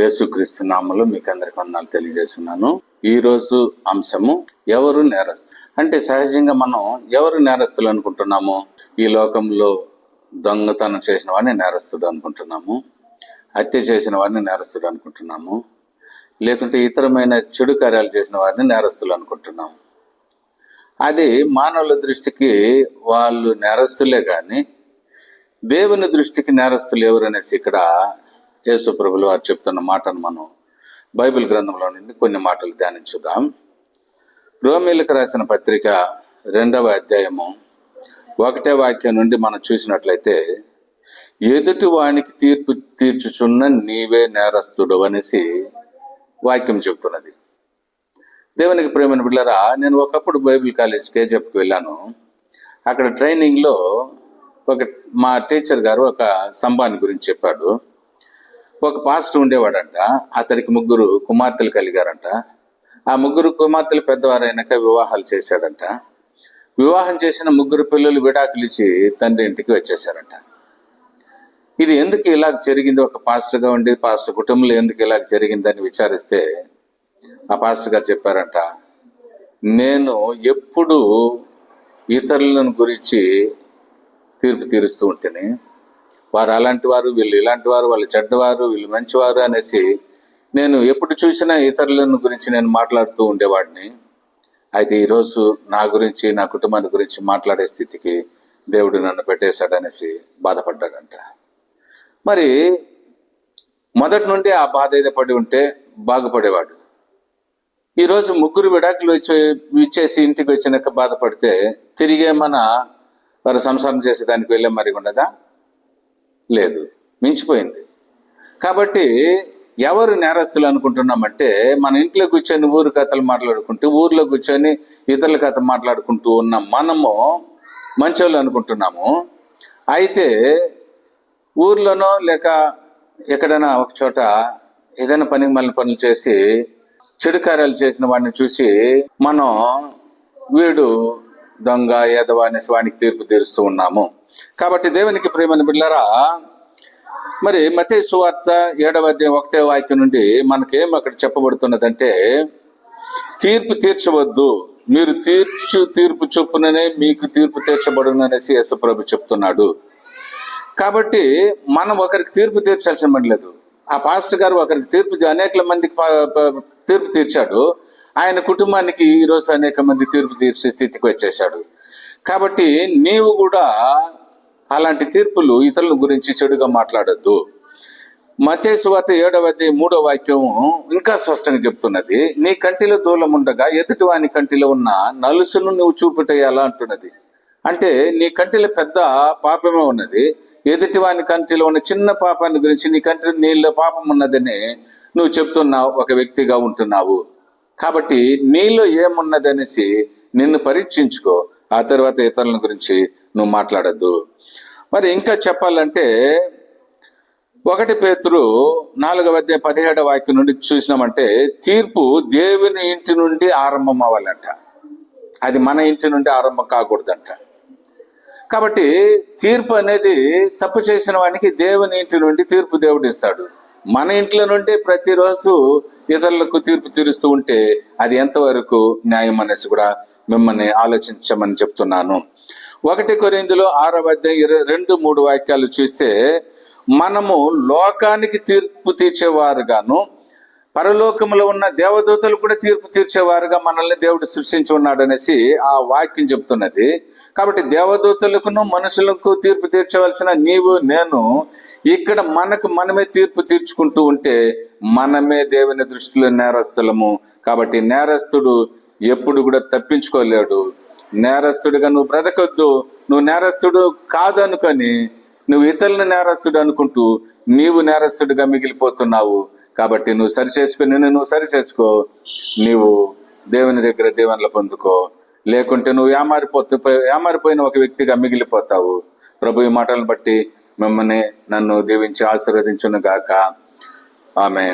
యేసుక్రీస్తు నామలు మీకు అందరికి వందనాలు తెలియజేస్తున్నాను. ఈ రోజు అంశము ఎవరు నేరస్తులు అంటే సహజంగా మనం ఎవరు నేరస్తులు అనుకుంటున్నాము? ఈ లోకంలో దొంగతనం చేసిన వాడిని నేరస్తుడు అనుకుంటున్నాము. హత్య చేసిన వాడిని నేరస్తుడు అనుకుంటున్నాము. లేకుంటే ఇతరమైన చెడు కార్యాలు చేసిన వారిని నేరస్తులు అనుకుంటున్నాము. అది మానవుల దృష్టికి వాళ్ళు నేరస్తులే కానీ దేవుని దృష్టికి నేరస్తులు ఎవరనేసి ఇక్కడ యేసు ప్రభులు వారు చెప్తున్న మాటను మనం బైబిల్ గ్రంథంలో నుండి కొన్ని మాటలు ధ్యానించుదాం. రోమిలకు రాసిన పత్రిక రెండవ అధ్యాయము ఒకటే వాక్యం నుండి మనం చూసినట్లయితే ఎదుటి వానికి తీర్పు తీర్చుచున్న నీవే నేరస్తుడు అనేసి వాక్యం చెబుతున్నది దేవునికి ప్రేమను బిళ్ళరా నేను ఒకప్పుడు బైబిల్ కాలేజ్ కేజెప్కి వెళ్ళాను. అక్కడ ట్రైనింగ్లో ఒక మా టీచర్ గారు ఒక సంబాని గురించి చెప్పాడు. ఒక పాస్టర్ ఉండేవాడంట. అతనికి ముగ్గురు కుమార్తెలు కలిగారంట. ఆ ముగ్గురు కుమార్తెలు పెద్దవారైనాక వివాహాలు చేశాడంట. వివాహం చేసిన ముగ్గురు పిల్లలు విడాకులు ఇచ్చి తండ్రి ఇంటికి వచ్చేసారంట ఇది ఎందుకు ఇలాగ జరిగింది? ఒక పాస్టర్గా ఉండి పాస్టర్ కుటుంబంలో ఎందుకు ఇలాగ జరిగిందని విచారిస్తే ఆ పాస్టర్ గారు చెప్పారంట నేను ఎప్పుడు ఇతరులను గురించి తీర్పు తీరుస్తూ ఉంటేనే వారు అలాంటి వారు వీళ్ళు ఇలాంటి వారు వాళ్ళు చెడ్డవారు వీళ్ళు మంచివారు అనేసి నేను ఎప్పుడు చూసినా ఇతరులను గురించి నేను మాట్లాడుతూ ఉండేవాడిని. అయితే ఈరోజు నా గురించి నా కుటుంబాన్ని గురించి మాట్లాడే స్థితికి దేవుడు నన్ను పెట్టేశాడనేసి బాధపడ్డాడంట. మరి మొదటి నుండి ఆ బాధ ఏదో పడి ఉంటే బాగుపడేవాడు. ఈరోజు ముగ్గురు విడాకులు వచ్చి ఇచ్చేసి ఇంటికి వచ్చినాక బాధపడితే తిరిగే మన వారు సంసారం చేసేదానికి వెళ్ళే మరి ఉండదా? లేదు. మించిపోయింది. కాబట్టి ఎవరు నేరస్తులు అనుకుంటున్నామంటే మన ఇంట్లో కూర్చొని ఊరు కథలు మాట్లాడుకుంటూ ఊర్లో కూర్చొని ఇతరుల కథ మాట్లాడుకుంటూ ఉన్న మనము మంచోళ్ళు అనుకుంటున్నాము. అయితే ఊర్లోనో లేక ఎక్కడైనా ఒక చోట ఏదైనా పనికి మళ్ళీ పనులు చేసి చెడు కార్యాలు చేసిన వాడిని చూసి మనం వీడు దొంగ ఏదవ అనేసి వానికి తీర్పు తీరుస్తూ ఉన్నాము. కాబట్టి దేవునికి ప్రేమని బిళ్ళరా మరి మతే సువార్త ఏడవ ఒకటే వాక్యం నుండి మనకేం అక్కడ చెప్పబడుతున్నదంటే తీర్పు తీర్చవద్దు మీరు తీర్చు తీర్పు చొప్పుననే మీకు తీర్పు తీర్చబడును అనేసి యేసుప్రభు చెప్తున్నాడు. కాబట్టి మనం ఒకరికి తీర్పు తీర్చాల్సిన పని లేదు. ఆ పాస్టర్ గారు ఒకరికి తీర్పు అనేక మందికి తీర్పు తీర్చాడు. ఆయన కుటుంబానికి ఈరోజు అనేక మంది తీర్పు తీర్చే స్థితికి వచ్చేసాడు కాబట్టి నీవు కూడా అలాంటి తీర్పులు ఇతరుల గురించి చెడుగా మాట్లాడద్దు. మతేశ్వాత ఏడవ మూడో వాక్యం ఇంకా స్పష్టంగా చెప్తున్నది. నీ కంటిలో దూలం ఉండగా ఎదుటి వాని కంటిలో ఉన్న నలుసును నువ్వు చూపుటయ్యాలా అంటున్నది. అంటే నీ కంటిలో పెద్ద పాపమే ఉన్నది. ఎదుటి వాని కంటిలో ఉన్న చిన్న పాపాన్ని గురించి నీ కంటిలో నీళ్ళ పాపం ఉన్నదని నువ్వు చెప్తున్నావు ఒక వ్యక్తిగా ఉంటున్నావు. కాబట్టి నీలో ఏమున్నదనేసి నిన్ను పరీక్షించుకో. ఆ తర్వాత ఇతరుల గురించి నువ్వు మాట్లాడద్దు. మరి ఇంకా చెప్పాలంటే ఒకటి పేతురు నాలుగవ అధ్యాయ పదిహేడవ వాక్యం నుండి చూసినామంటే తీర్పు దేవుని ఇంటి నుండి ఆరంభం అవ్వాలంట. అది మన ఇంటి నుండి ఆరంభం కాకూడదంట. కాబట్టి తీర్పు అనేది తప్పు చేసిన వానికి దేవుని ఇంటి నుండి తీర్పు దేవుడు ఇస్తాడు. మన ఇంట్లో నుండి ప్రతిరోజు ఇతరులకు తీర్పు తీరుస్తూ ఉంటే అది ఎంతవరకు న్యాయం అనేసి కూడా మిమ్మల్ని ఆలోచించమని చెప్తున్నాను. ఒకటి కొరిందులో ఆరవ అధ్యాయం రెండు మూడు వాక్యాలు చూస్తే మనము లోకానికి తీర్పు తీర్చేవారుగాను పరలోకంలో ఉన్న దేవదూతలు కూడా తీర్పు తీర్చేవారుగా మనల్ని దేవుడు సృష్టించి ఉన్నాడు అనేసి ఆ వాక్యం చెప్తున్నది. కాబట్టి దేవదూతలకును మనుషులకు తీర్పు తీర్చవలసిన నీవు నేను ఇక్కడ మనకు మనమే తీర్పు తీర్చుకుంటూ ఉంటే మనమే దేవుని దృష్టిలో నేరస్తులము కాబట్టి నేరస్తుడు ఎప్పుడు కూడా తప్పించుకోలేడు. నేరస్తుడిగా నువ్వు బ్రతకొద్దు. నువ్వు నేరస్తుడు కాదనుకొని నువ్వు ఇతరులను నేరస్తుడు అనుకుంటూ నీవు నేరస్తుడిగా మిగిలిపోతున్నావు. కాబట్టి నువ్వు సరి చేసుకుని నిన్ను నువ్వు సరి చేసుకో నీవు దేవుని దగ్గర దీవెనలు పొందుకో. లేకుంటే నువ్వు ఏమారిపోతు ఏమారిపోయిన ఒక వ్యక్తిగా మిగిలిపోతావు. ప్రభు ఈ మాటలను బట్టి మిమ్మల్ని నన్ను దీవించి ఆశీర్వదించును గాక ఆమె